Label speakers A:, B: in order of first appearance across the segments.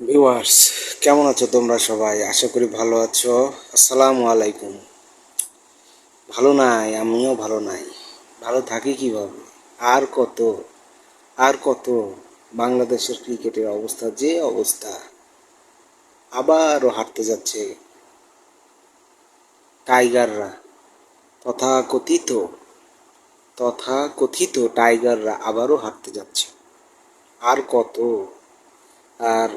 A: Viewers কেমন আছো তোমরা সবাই? আশা করি ভালো আছো। আসসালামু আলাইকুম। ভালো নাই, আমিও ভালো নাই। ভালো থাকি কীভাবে? আর কত? আর কত? বাংলাদেশের ক্রিকেটের অবস্থা যে অবস্থা। আবারও হারতে যাচ্ছে টাইগাররা। তথা কথিত তথা কথিত টাইগাররা আবারও হারতে যাচ্ছে। আর কত?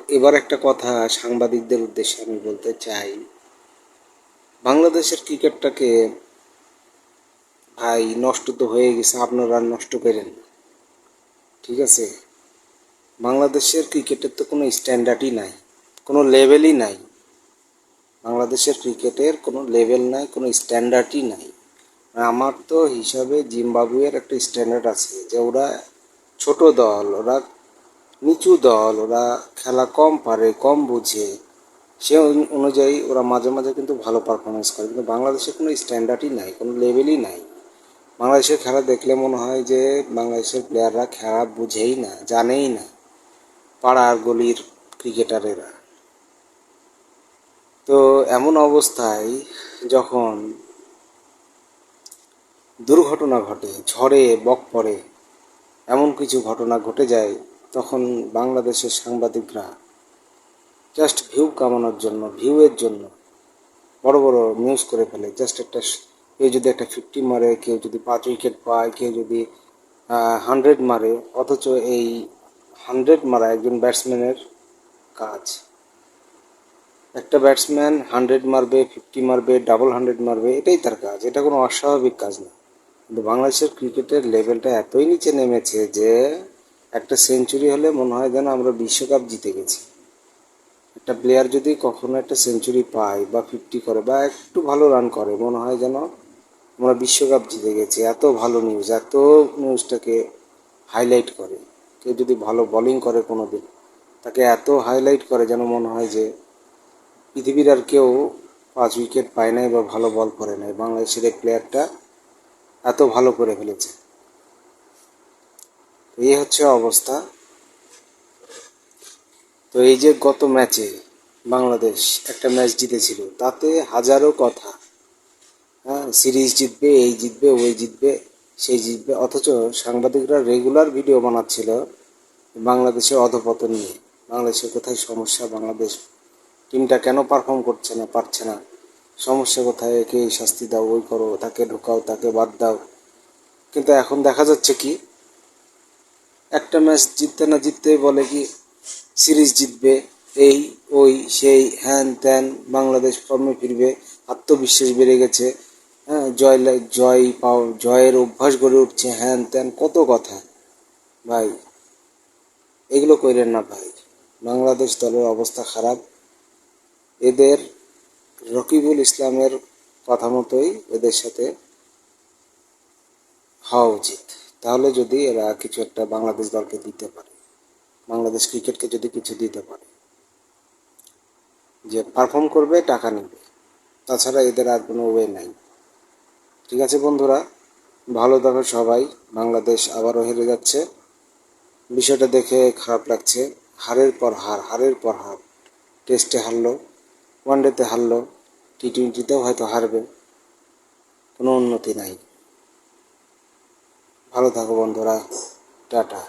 A: এবার একটা কথা সাংবাদিকদের উদ্দেশ্যে আমি বলতে চাই। বাংলাদেশের ক্রিকেটটাকে ভাই নষ্ট তো হয়ে গেছে, আপনারা নষ্ট করেন ঠিক আছে? বাংলাদেশের ক্রিকেটের তো কোনো স্ট্যান্ডার্ডই নাই, কোনো লেভেলই নাই। বাংলাদেশের ক্রিকেটের কোনো লেভেল নাই, কোনো স্ট্যান্ডার্ডই নাই। আমার তো হিসাবে জিম্বাবুয়ের একটা স্ট্যান্ডার্ড আছে যে ওরা ছোট দল, ওরা নিচু দল, ওরা খেলা কম পারে, কম বুঝে। সে অনুযায়ী ওরা মাঝে মাঝে কিন্তু ভালো পারফরমেন্স করে। কিন্তু বাংলাদেশে কোনো স্ট্যান্ডার্ডই নাই, কোনো লেভেলই নাই। বাংলাদেশের খেলা দেখলে মনে হয় যে বাংলাদেশের প্লেয়াররা খেলা বুঝেই না, জানেই না। পাড়ার গলির ক্রিকেটারেরা তো এমন অবস্থায় যখন দুর্ঘটনা ঘটে, ঝড়ে, বক পড়ে, এমন কিছু ঘটনা ঘটে যায় তখন বাংলাদেশের সাংবাদিকরা জাস্ট ভিউ কামানোর জন্য ভিউয়ের জন্য বড় বড় নিউজ করে ফেলে। জাস্ট একটা কেউ যদি একটা ফিফটি মারে, কেউ যদি পাঁচ উইকেট পায়, কেউ যদি হান্ড্রেড মারে, অথচ এই হান্ড্রেড মারা একজন ব্যাটসম্যানের কাজ। একটা ব্যাটসম্যান হান্ড্রেড মারবে ফিফটি মারবে ডাবল হান্ড্রেড মারবে, এটাই তার কাজ। এটা কোনো অস্বাভাবিক কাজ না। কিন্তু বাংলাদেশের ক্রিকেটের লেভেলটা এতই নিচে নেমেছে যে একটা সেঞ্চুরি হলে মনে হয় যেন আমরা বিশ্বকাপ জিতে গেছি। একটা প্লেয়ার যদি কখনো একটা সেঞ্চুরি পায় বা ফিফটি করে বা একটু ভালো রান করে, মনে হয় যেন আমরা বিশ্বকাপ জিতে গেছি। এত ভালো নিউজ এত নিউজটাকে হাইলাইট করে। কেউ যদি ভালো বলিং করে কোনো দিন তাকে এত হাইলাইট করে যেন মনে হয় যে পৃথিবীর আর কেউ পাঁচ উইকেট পায় নাই বা ভালো বল করে নাই। বাংলাদেশের এই প্লেয়ারটা এত ভালো করে ফেলেছে। এই হচ্ছে অবস্থা। তো এই যে গত ম্যাচে বাংলাদেশ একটা ম্যাচ জিতেছিল, তাতে হাজারো কথা হ্যাঁ সিরিজ জিতবে, এই জিতবে, ওই জিতবে, সেই জিতবে, অথচ সাংবাদিকরা রেগুলার ভিডিও বানাচ্ছিল বাংলাদেশের অধপতন নিয়ে। বাংলাদেশের কোথায় সমস্যা, বাংলাদেশ টিমটা কেন পারফর্ম করছে না, পারছে না? সমস্যা কোথায়? একে শাস্তি দাও, ওই করো, তাকে ঢোকাও, তাকে বাদ দাও। কিন্তু এখন দেখা যাচ্ছে কি একটা ম্যাচ জিততে না জিততে বলে কি সিরিজ জিতবে, এই, ওই, সেই, হ্যান ত্যান, বাংলাদেশ ফর্মে ফিরবে, আত্মবিশ্বাস বেড়ে গেছে হ্যাঁ জয় জয় পাও, জয়ের অভ্যাস গড়ে উঠছে হ্যান ত্যান, কত কথা। ভাই, এগুলো কইরেন না ভাই, বাংলাদেশ দলের অবস্থা খারাপ। এদের রকিবুল ইসলামের কথা মতোই এদের সাথে হওয়া উচিত। তাহলে যদি এরা কিছু একটা বাংলাদেশ দলকে দিতে পারে, বাংলাদেশ ক্রিকেটকে যদি কিছু দিতে পারে, যে পারফর্ম করবে, টাকা নেবে, তাছাড়া এদের আর কোনো ওয়ে নাই। ঠিক আছে বন্ধুরা, ভালো থাকো সবাই, বাংলাদেশ আবারও হেরে যাচ্ছে। বিষয়টা দেখে খারাপ লাগছে, হারের পর হার, হারের পর হার টেস্টে হারলো ওয়ানডেতে হারলো টি টোয়েন্টিতেও হয়তো হারবে, কোনো উন্নতি নাই। ভালো থাকো বন্ধুরা টাটা।